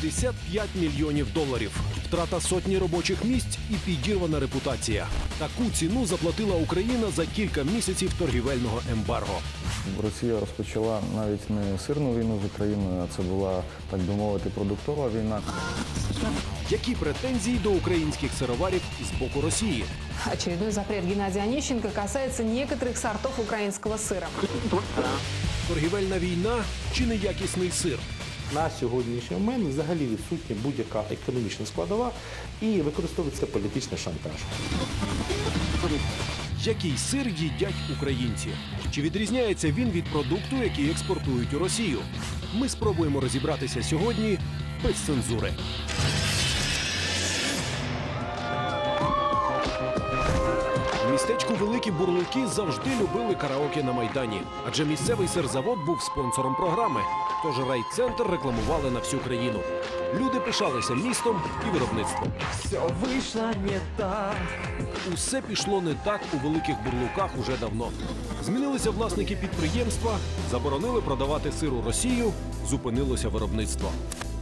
75 мільйонів доларів. Втрата сотні робочих місць і підірвана репутація. Таку ціну заплатила Україна за кілька місяців торгівельного ембарго. Росія розпочала навіть не сирну війну з Україною, а це була, так би мовити, продуктова війна. Які претензії до українських сироварів з боку Росії? Очередной запрет Геннадия Онищенко касается некоторых сортов украинского сыра. Торгівельна війна чи неякісний сир? На сьогоднішній момент взагалі відсутня будь-яка економічна складова і використовується політичний шантаж. Який сир їдять українці? Чи відрізняється він від продукту, який експортують у Росію? Ми спробуємо розібратися сьогодні без цензури. Містечку Великі Бурлуки завжди любили караоке на майдані, адже місцевий сирзавод був спонсором програми. Тож райцентр рекламували на всю країну. Люди пишалися містом і виробництвом. Усе пішло не так у великих бурлуках уже давно. Змінилися власники підприємства, заборонили продавати сир у Росію, зупинилося виробництво.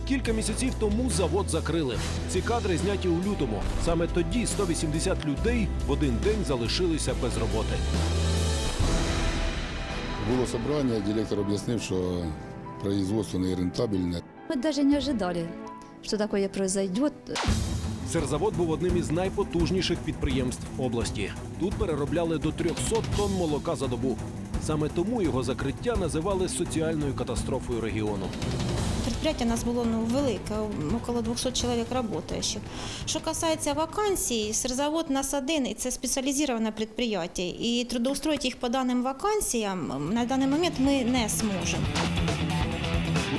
Кілька місяців тому завод закрили. Ці кадри зняті у лютому. Саме тоді 180 людей в один день залишилися без роботи. Було собрання, директор об'яснив, що производство не рентабельне. Мы даже не ожидали, что такое произойдет. Сирзавод був одним із найпотужніших підприємств області. Тут переробляли до 300 тонн молока за добу. Саме тому його закриття називали соціальною катастрофою регіону. Предприятие у нас було ну, велике, около 200 чоловік працюючих. Що касається вакансій, сирзавод у нас один, і це спеціалізоване підприємство. І трудоустроїти їх по даним вакансіям на даний момент ми не зможемо.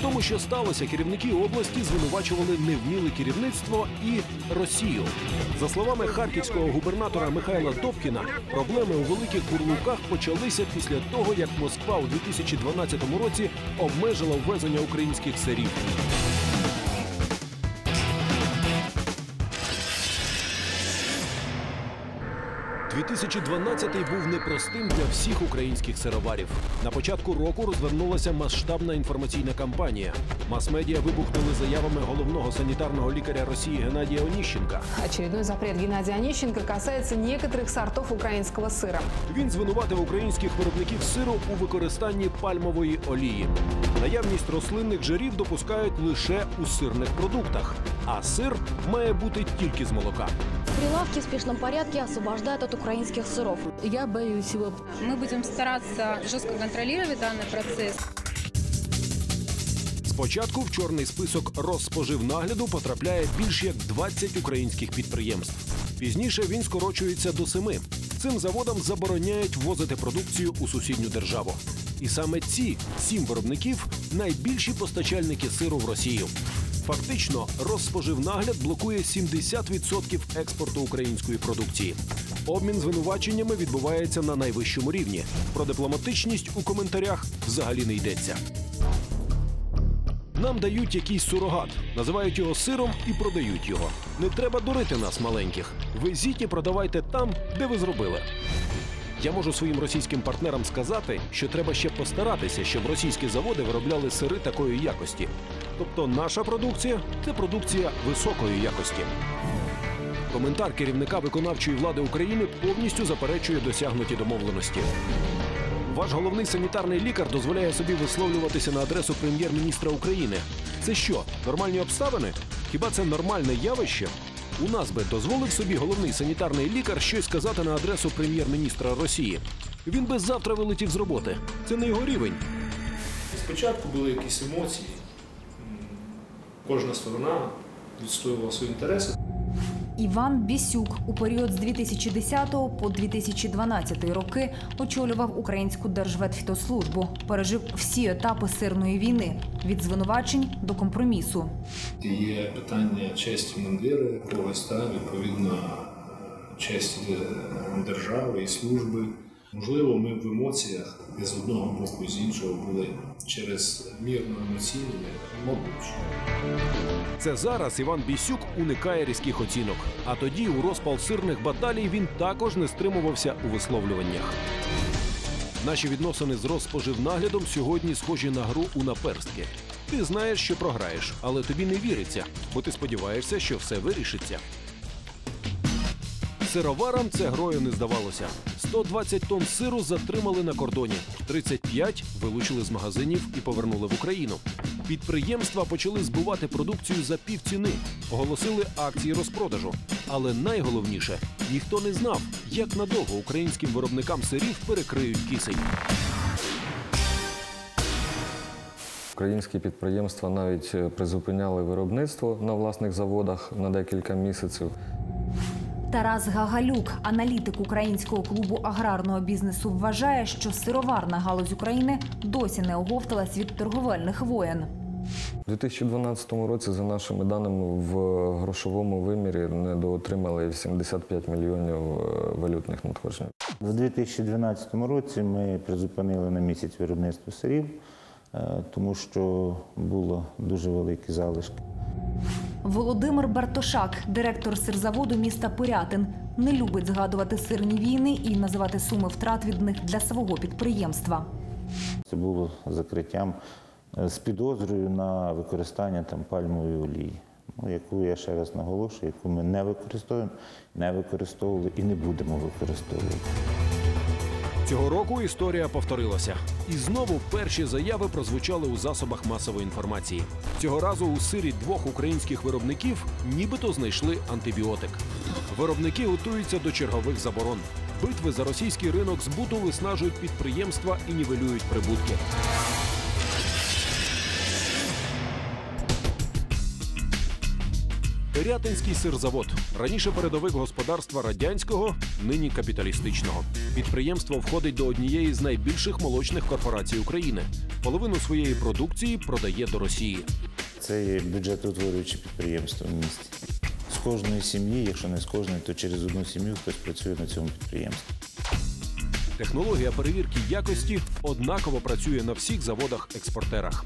Тому, що сталося, керівники області звинувачували невміле керівництво і Росію. За словами харківського губернатора Михайла Добкіна, проблеми у великих бурлуках почалися після того, як Москва у 2012 році обмежила ввезення українських сирів. – 2012 був непростим для всіх українських сироварів. На початку року розвернулася масштабна інформаційна кампанія. Мас-медіа вибухнули заявами головного санітарного лікаря Росії Геннадія Оніщенка. Очередной запрет Геннадия Онищенко касается некоторых сортов украинского сыра. Він звинуватив українських виробників сиру у використанні пальмової олії. Наявність рослинних жирів допускають лише у сирних продуктах, а сир має бути тільки з молока. Прилавки в спешном порядке освобождают от украинских сыров. Я боюсь его. Мы будем стараться жестко контролировать данный процесс. Спочатку в чорний список Розспоживнагляду потрапляє більш як 20 українських підприємств. Пізніше він скорочується до семи. Цим заводам забороняють ввозити продукцію у сусідню державу. І саме ці сім виробників найбільші постачальники сиру в Росію. Фактично, Розспоживнагляд блокує 70% експорту української продукції. Обмін звинуваченнями відбувається на найвищому рівні. Про дипломатичність у коментарях взагалі не йдеться. Нам дають якийсь сурогат, називають його сиром і продають його. Не треба дурити нас, маленьких. Везіть і продавайте там, де ви зробили. Я можу своїм російським партнерам сказати, що треба ще постаратися, щоб російські заводи виробляли сири такої якості. Тобто наша продукція це продукція високої якості. Коментар керівника виконавчої влади України повністю заперечує досягнуті домовленості. Ваш головний санітарний лікар дозволяє собі висловлюватися на адресу прем'єр-міністра України. Це що, нормальні обставини? Хіба це нормальне явище? У нас би дозволив собі головний санітарний лікар щось сказати на адресу прем'єр-міністра Росії. Він би завтра вилетів з роботи. Це не його рівень. Спочатку були якісь емоції. Кожна сторона відстоювала свої інтереси. Іван Бісюк у період з 2010 по 2012 роки очолював українську держветфітослужбу. Пережив всі етапи сирної війни від звинувачень до компромісу. Є питання честі мундиру, когось та відповідно честі держави і служби. Можливо, ми в емоціях і з одного боку, з іншого були через мірно емоційні, мабуть. Це зараз Іван Бісюк уникає різких оцінок. А тоді, у розпал сирних баталій, він також не стримувався у висловлюваннях. Наші відносини з розпоживнаглядом сьогодні схожі на гру у наперстки. Ти знаєш, що програєш, але тобі не віриться, бо ти сподіваєшся, що все вирішиться. Сироварам це грою не здавалося. 120 тонн сиру затримали на кордоні, 35 вилучили з магазинів і повернули в Україну. Підприємства почали збувати продукцію за півціни, оголосили акції розпродажу. Але найголовніше ніхто не знав, як надовго українським виробникам сирів перекриють кисень. Українські підприємства навіть е, призупиняли виробництво на власних заводах на декілька місяців. Тарас Гагалюк, аналітик українського клубу аграрного бізнесу, вважає, що сироварна галузь України досі не оговталась від торговельних воєн. У 2012 році, за нашими даними, в грошовому вимірі недоотримали 75 мільйонів е, валютних надходжень. У 2012 році ми призупинили на місяць виробництво сирів, е, тому що було дуже великі залишки. Володимир Бартошак, директор сирзаводу міста Пирятин, не любить згадувати сирні війни і називати суми втрат від них для свого підприємства. Це було закриттям е, з підозрою на використання там пальмової олії, ну, яку я ще раз наголошую, яку ми не використовуємо, не використовували і не будемо використовувати. Цього року історія повторилася. І знову перші заяви прозвучали у засобах масової інформації. Цього разу у сирі двох українських виробників нібито знайшли антибіотик. Виробники готуються до чергових заборон. Битви за російський ринок збуту виснажують підприємства і нівелюють прибутки. Пирятинський сирзавод раніше передовик господарства радянського, нині капіталістичного. Підприємство входить до однієї з найбільших молочних корпорацій України. Половину своєї продукції продає до Росії. Це є бюджетоутворююче підприємство в місті. З кожної сім'ї, якщо не з кожної, то через одну сім'ю хтось працює на цьому підприємстві. Технологія перевірки якості однаково працює на всіх заводах-експортерах.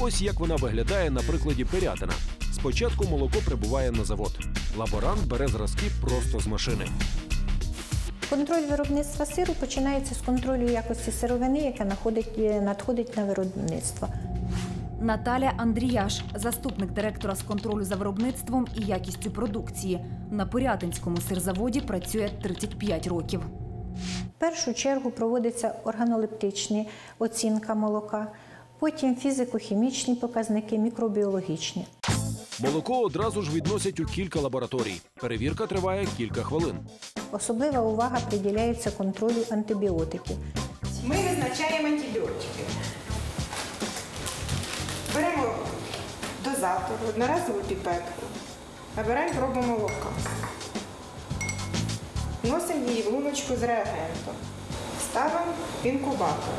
Ось як вона виглядає на прикладі Пирятина. Спочатку молоко прибуває на завод. Лаборант бере зразки просто з машини. Контроль виробництва сиру починається з контролю якості сировини, яка е, надходить на виробництво. Наталя Андріяш, заступник директора з контролю за виробництвом і якістю продукції. На Пирятинському сирзаводі працює 35 років. В першу чергу проводиться органолептична оцінка молока, потім фізико-хімічні показники, мікробіологічні. Молоко одразу ж відносять у кілька лабораторій. Перевірка триває кілька хвилин. Особлива увага приділяється контролю антибіотиків. Ми визначаємо антибіотики. Беремо дозатор, одноразову піпетку, набираємо пробу молока. Вносимо її в луночку з реагентом. Ставимо в інкубатор.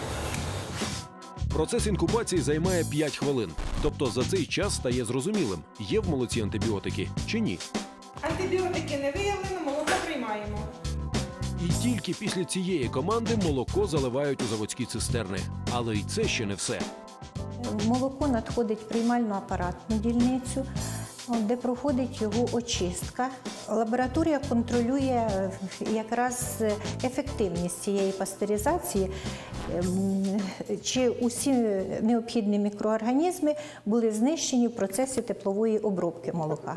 Процес інкубації займає 5 хвилин. Тобто за цей час стає зрозумілим, є в молоці антибіотики чи ні. Антибіотики не виявлено, молоко приймаємо. І тільки після цієї команди молоко заливають у заводські цистерни. Але й це ще не все. Молоко надходить в приймальну апаратну дільницю, де проходить його очистка. Лабораторія контролює е, якраз ефективність цієї пастеризації, ем, чи усі необхідні мікроорганізми були знищені в процесі теплової обробки молока.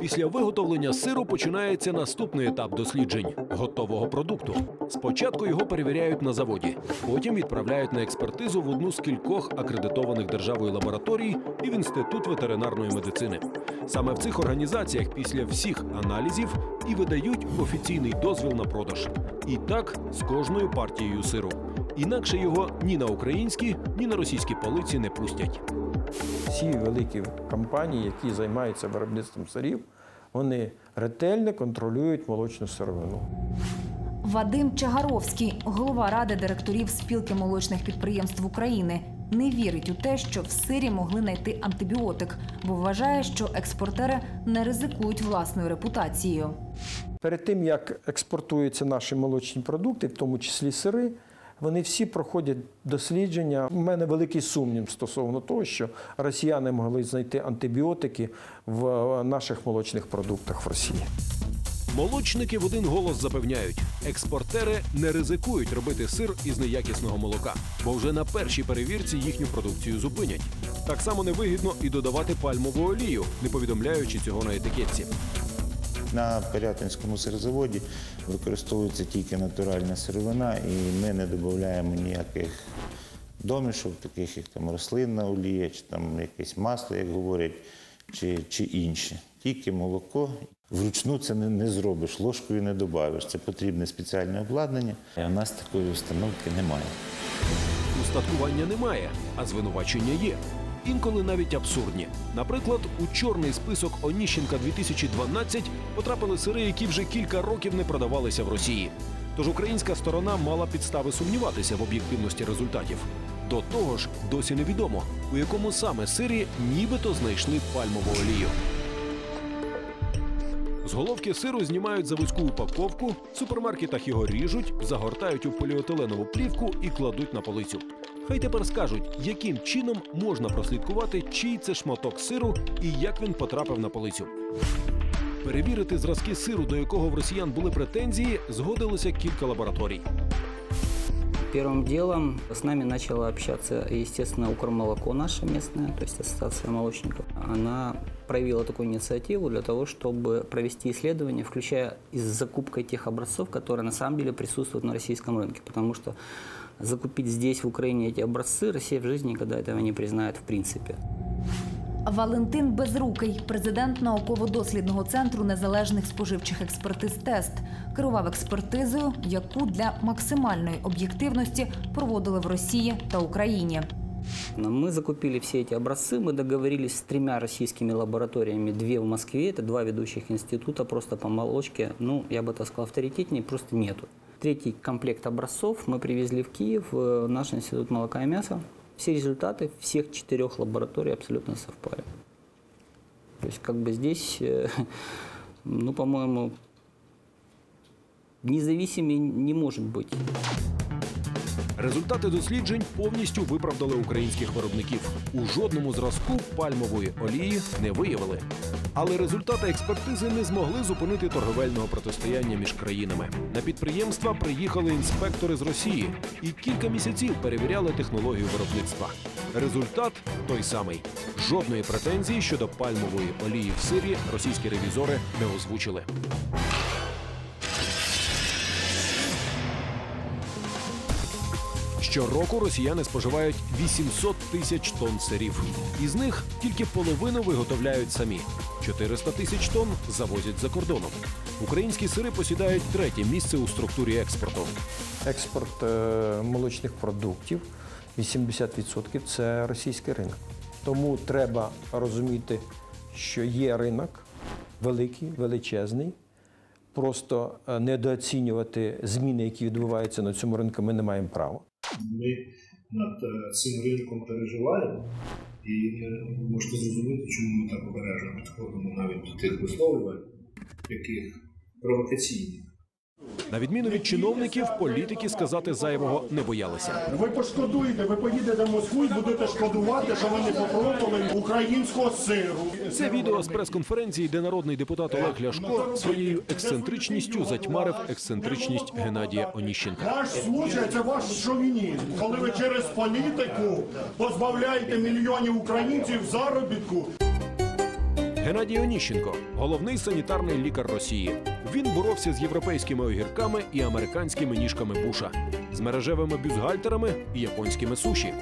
Після виготовлення сиру починається наступний етап досліджень готового продукту. Спочатку його перевіряють на заводі, потім відправляють на експертизу в одну з кількох акредитованих державою лабораторій і в інститут ветеринарної медицини. Саме в цих організаціях після всіх аналізів і видають офіційний дозвіл на продаж. І так з кожною партією сиру. Інакше його ні на українські, ні на російські полиці не пустять. Всі великі компанії, які займаються виробництвом сирів, вони ретельно контролюють молочну сировину. Вадим Чагаровський, голова ради директорів спілки молочних підприємств України, не вірить у те, що в сирі могли знайти антибіотик, бо вважає, що експортери не ризикують власною репутацією. Перед тим, як експортуються наші молочні продукти, в тому числі сири, вони всі проходять дослідження. У мене великий сумнів стосовно того, що росіяни могли знайти антибіотики в наших молочних продуктах в Росії. Молочники в один голос запевняють, експортери не ризикують робити сир із неякісного молока, бо вже на першій перевірці їхню продукцію зупинять. Так само невигідно і додавати пальмову олію, не повідомляючи цього на етикетці. На Пирятинському сирзаводі використовується тільки натуральна сировина, і ми не додаємо ніяких домішок, таких як там рослинна олія, чи там якесь масло, як говорять, чи, чи інші. Тільки молоко. Вручну це не, не зробиш, ложкою не додаєш. Це потрібне спеціальне обладнання. А у нас такої установки немає. Устаткування немає, а звинувачення є. Інколи навіть абсурдні. Наприклад, у чорний список Оніщенка 2012 потрапили сири, які вже кілька років не продавалися в Росії. Тож українська сторона мала підстави сумніватися в об'єктивності результатів. До того ж, досі невідомо, у якому саме сирі нібито знайшли пальмову олію. З головки сиру знімають заводську упаковку, в супермаркетах його ріжуть, загортають у поліетиленову плівку і кладуть на полицю. Хай тепер скажуть, яким чином можна прослідкувати, чий це шматок сиру і як він потрапив на полицю. Перевірити зразки сиру, до якого в росіян були претензії, згодилося кілька лабораторій. Первым делом с нами начала общаться, естественно, Укрмолоко наше местное, то есть ассоциация молочников. Она проявила такую инициативу для того, чтобы провести исследование, включая и с закупкой тех образцов, которые на самом деле присутствуют на российском рынке. Потому что закупить здесь, в Украине, эти образцы, Россия в жизни никогда этого не признает в принципе. Валентин Безрукий, президент науково-дослідного центру незалежних споживчих експертиз ТЕСТ, керував експертизою, яку для максимальної об'єктивності проводили в Росії та Україні. Мы закупили все эти образцы, мы договорились с тремя российскими лабораториями, две в Москве, это два ведущих института просто по молочке, ну, я бы так сказал, авторитетней просто нету. Третий комплект образцов мы привезли в Киев, в наш институт молока и мяса. Все результаты всех четырех лабораторий абсолютно совпали. То есть как бы здесь, э, ну, по-моему, независимее не может быть. Результати досліджень повністю виправдали українських виробників. У жодному зразку пальмової олії не виявили. Але результати експертизи не змогли зупинити торговельного протистояння між країнами. На підприємства приїхали інспектори з Росії і кілька місяців перевіряли технологію виробництва. Результат той самий: жодної претензії щодо пальмової олії в сирі російські ревізори не озвучили. Щороку росіяни споживають 800 тисяч тонн сирів. Із них тільки половину виготовляють самі. 400 тисяч тонн завозять за кордоном. Українські сири посідають третє місце у структурі експорту. Експорт е, молочних продуктів 80% це російський ринок. Тому треба розуміти, що є ринок великий, величезний. Просто е, недооцінювати зміни, які відбуваються на цьому ринку, ми не маємо права. Ми над е, цим ринком переживаємо, і ви можете зрозуміти, чому ми так обережно підходимо навіть до тих висловлювань, яких провокаційних. На відміну від чиновників, політики сказати зайвого не боялися. Ви пошкодуєте, ви поїдете в Москву і будете шкодувати, що ви не попробували українського сиру. Це відео з прес-конференції, де народний депутат Олег Ляшко своєю ексцентричністю затьмарив ексцентричність Геннадія Оніщенка. Ваш случай це ваш шовінізм, коли ви через політику позбавляєте мільйонів українців заробітку. Геннадій Оніщенко головний санітарний лікар Росії. Він боровся з європейськими огірками і американськими ніжками буша, з мережевими бюстгальтерами і японськими суші.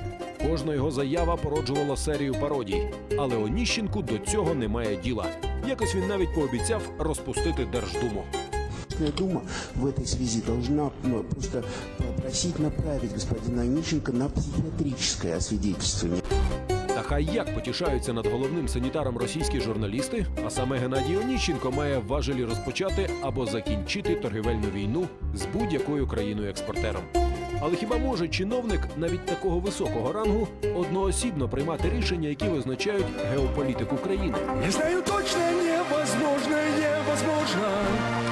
Кожна його заява породжувала серію пародій, але Оніщенку до цього немає діла. Якось він навіть пообіцяв розпустити Держдуму. Дума в этой связи должна ну, просто попросить направить господина Онищенко на психиатрическое освидетельствование. Як потішаються над головним санітаром російські журналісти, а саме Геннадій Оніщенко має важелі розпочати або закінчити торгівельну війну з будь-якою країною-експортером. Але хіба може чиновник навіть такого високого рангу одноосібно приймати рішення, які визначають геополітику країни? Я знаю точно невозможно, невозможно.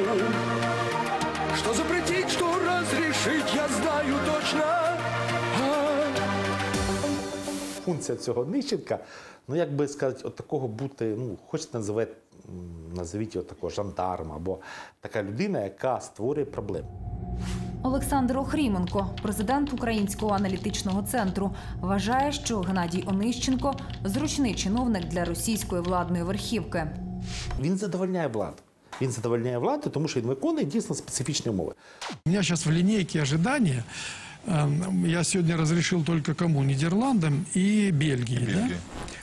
Ночью. Что запретить, что разрешить, я знаю точно. Функція цього Нищенка, ну як би сказати, от такого бути, ну, хочете називати, м, назовіть його такого жандарма, або така людина, яка створює проблеми. Олександр Охріменко, президент Українського аналітичного центру, вважає, що Геннадій Онищенко зручний чиновник для російської владної верхівки. Він задовольняє владу. Він задовольняє владу, тому що він виконує дійсно специфічні умови. У меня сейчас в линейке ожидания. эм, Я сегодня разрешил только кому? Нидерландам и Бельгии, да?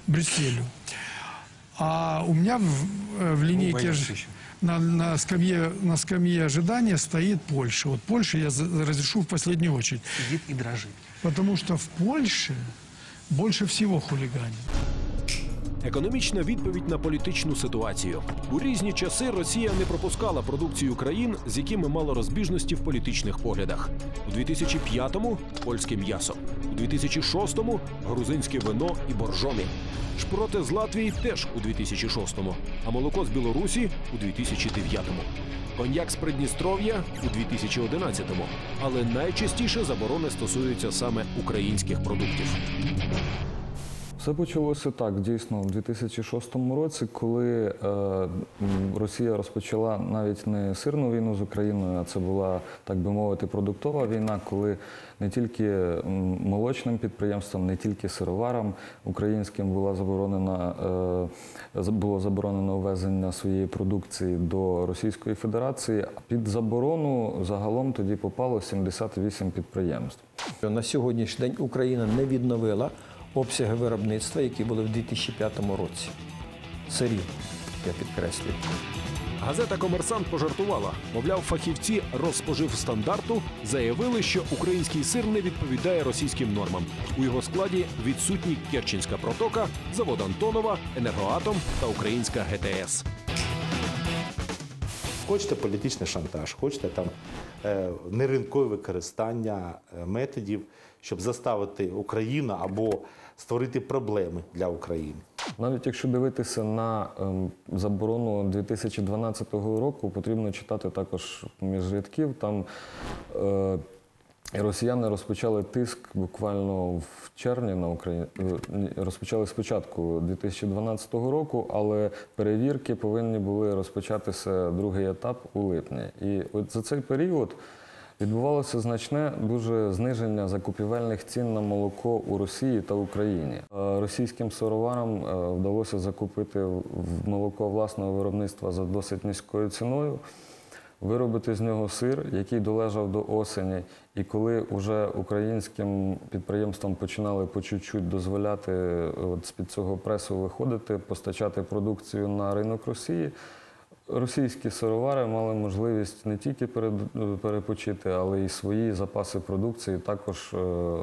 Брюсселю. А у меня в, э, в линейке боялся ож- на, на, скамье, на скамье ожидания стоит Польша. Вот Польше я за- разрешу в последнюю очередь. Сидит и дрожит. Потому что в Польше больше всего хулиганит. Економічна відповідь на політичну ситуацію у різні часи Росія не пропускала продукцію країн, з якими мала розбіжності в політичних поглядах. У 2005-му – польське м'ясо, у 2006-му – грузинське вино і боржомі. Шпроти з Латвії теж у 2006-му, а молоко з Білорусі у 2009-му. Коньяк з Придністров'я у 2011-му. Але найчастіше заборони стосуються саме українських продуктів. Все почалося так, дійсно, у 2006 році, коли е, Росія розпочала навіть не сирну війну з Україною, а це була, так би мовити, продуктова війна, коли не тільки молочним підприємствам, не тільки сироварам українським була заборонена, е, було заборонено ввезення своєї продукції до Російської Федерації. Під заборону загалом тоді попало 78 підприємств. На сьогоднішній день Україна не відновила обсяги виробництва, які були в 2005 році. Сирі, я підкреслюю. Газета Комерсант пожартувала. Мовляв, фахівці розпожив стандарту, заявили, що український сир не відповідає російським нормам. У його складі відсутні Керченська протока, завод Антонова, енергоатом та українська ГТС. Хочете політичний шантаж, хочете там е, неринкове використання е, методів, щоб заставити Україну або створити проблеми для України. Навіть якщо дивитися на ем, заборону 2012 року, потрібно читати також між рядків. Там е, росіяни розпочали тиск буквально в червні на Україну. Розпочали спочатку 2012 року, але перевірки повинні були розпочатися другий етап у липні. І от за цей період. Відбувалося значне дуже зниження закупівельних цін на молоко у Росії та Україні. Е, Російським сироварам е, вдалося закупити молоко власного виробництва за досить низькою ціною, виробити з нього сир, який долежав до осені. І коли вже українським підприємствам починали по чуть-чуть дозволяти е, от з-під цього пресу виходити, постачати продукцію на ринок Росії. Російські сировари мали можливість не тільки перед- перепочити, але й свої запаси продукції також е,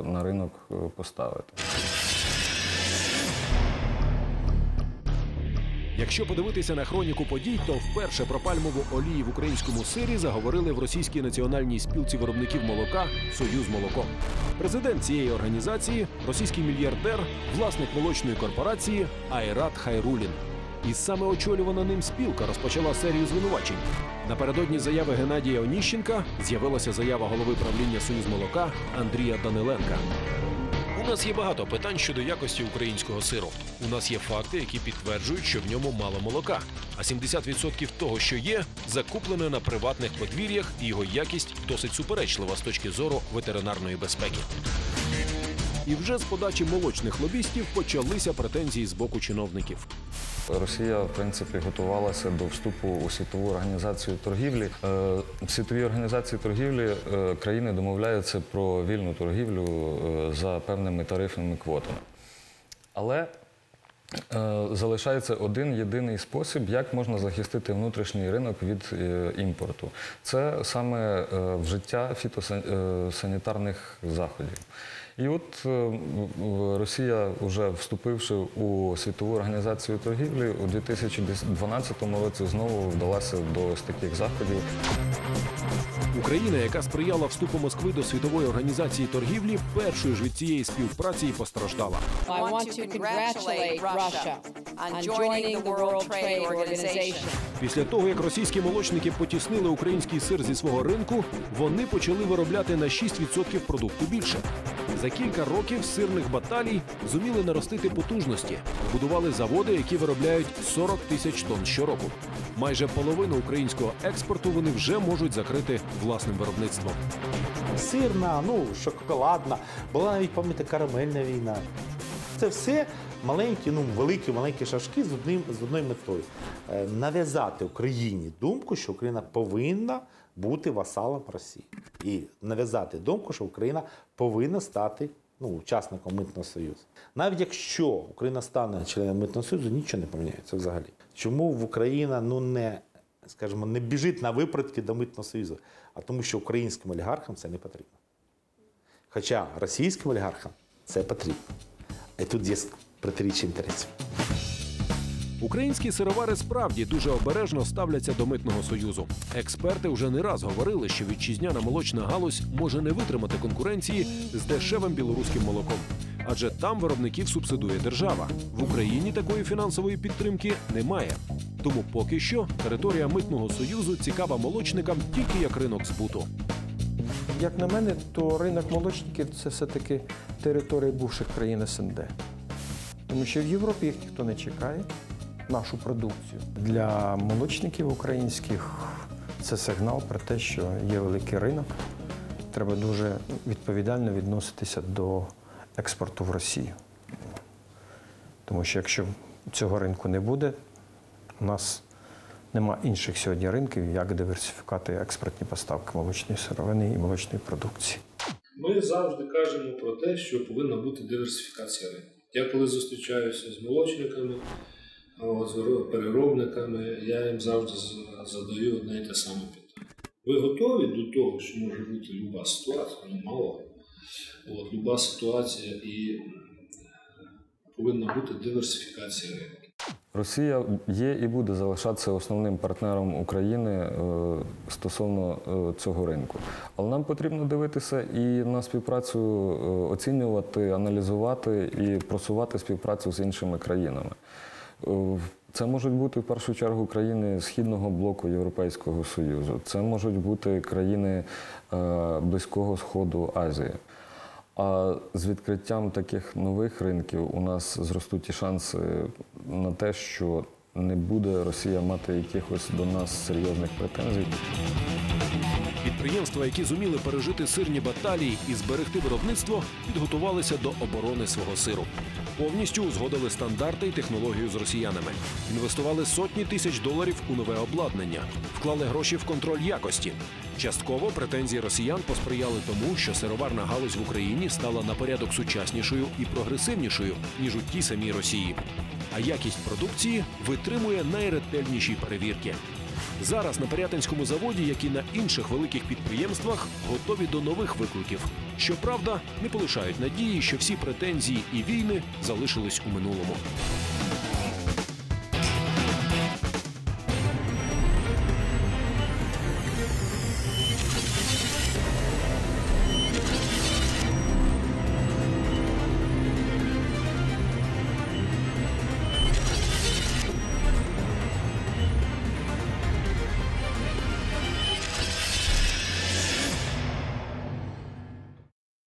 на ринок е, поставити. Якщо подивитися на хроніку подій, то вперше про пальмову олії в українському сирі заговорили в Російській національній спілці виробників молока Союз молоко. Президент цієї організації російський мільярдер, власник молочної корпорації Айрат Хайрулін. І саме очолювана ним спілка розпочала серію звинувачень. Напередодні заяви Геннадія Оніщенка з'явилася заява голови правління Союз молока Андрія Даниленка. У нас є багато питань щодо якості українського сиру. У нас є факти, які підтверджують, що в ньому мало молока. А 70% того, що є, закуплене на приватних подвір'ях, і його якість досить суперечлива з точки зору ветеринарної безпеки. І вже з подачі молочних лобістів почалися претензії з боку чиновників. Росія, в принципі, готувалася до вступу у світову організацію торгівлі. Е, В світовій організації торгівлі е, країни домовляються про вільну торгівлю е, за певними тарифними квотами. Але е, залишається один єдиний спосіб, як можна захистити внутрішній ринок від е, імпорту. Це саме е, вжиття фітосанітарних заходів. І от е, Росія, вже вступивши у світову організацію торгівлі, у 2012 році знову вдалася до ось таких заходів. Україна, яка сприяла вступу Москви до світової організації торгівлі, першою ж від цієї співпраці і постраждала. Після того, як російські молочники потіснили український сир зі свого ринку, вони почали виробляти на 6% продукту більше. За кілька років сирних баталій зуміли наростити потужності, будували заводи, які виробляють 40 тисяч тонн щороку. Майже половину українського експорту вони вже можуть закрити власним виробництвом. Сирна, ну, шоколадна, була навіть, пам'ятаєте, карамельна війна. Це все маленькі, ну великі, маленькі шашки з одним з одною метою Е, нав'язати Україні думку, що Україна повинна бути васалом Росії, і нав'язати думку, що Україна повинна стати ну, учасником митного союзу. Навіть якщо Україна стане членом митного союзу, нічого не поміняється взагалі. Чому в Україна ну не скажімо, не біжить на випередки до митного союзу? А тому, що українським олігархам це не потрібно. Хоча російським олігархам це потрібно. І тут є протиріччя інтересів. Українські сировари справді дуже обережно ставляться до митного союзу. Експерти вже не раз говорили, що вітчизняна молочна галузь може не витримати конкуренції з дешевим білоруським молоком. Адже там виробників субсидує держава. В Україні такої фінансової підтримки немає. Тому поки що територія митного союзу цікава молочникам тільки як ринок збуту. Як на мене, то ринок молочників це все-таки територія бувших країн СНД. Тому що в Європі їх ніхто не чекає, нашу продукцію. Для молочників українських це сигнал про те, що є великий ринок. Треба дуже відповідально відноситися до експорту в Росію. Тому що якщо цього ринку не буде, у нас нема інших сьогодні ринків, як диверсифікувати експортні поставки молочної сировини і молочної продукції. Ми завжди кажемо про те, що повинна бути диверсифікація ринку. Я коли зустрічаюся з молочниками, переробниками, я їм завжди задаю одне і те саме питання. Ви готові до того, що може бути люба ситуація, ну мало, от, люба ситуація і повинна бути диверсифікація ринку. Росія є і буде залишатися основним партнером України е, стосовно е, цього ринку. Але нам потрібно дивитися і на співпрацю, е, оцінювати, аналізувати і просувати співпрацю з іншими країнами. Е, Це можуть бути в першу чергу країни східного блоку Європейського Союзу. Це можуть бути країни е, Близького Сходу Азії. А з відкриттям таких нових ринків у нас зростуть і шанси на те, що не буде Росія мати якихось до нас серйозних претензій. Підприємства, які зуміли пережити сирні баталії і зберегти виробництво, підготувалися до оборони свого сиру. Повністю узгодили стандарти і технологію з росіянами. Інвестували сотні тисяч доларів у нове обладнання, вклали гроші в контроль якості. Частково претензії росіян посприяли тому, що сироварна галузь в Україні стала на порядок сучаснішою і прогресивнішою ніж у тій самій Росії. А якість продукції витримує найретельніші перевірки. Зараз на Пирятинському заводі, як і на інших великих підприємствах, готові до нових викликів. Щоправда, не полишають надії, що всі претензії і війни залишились у минулому.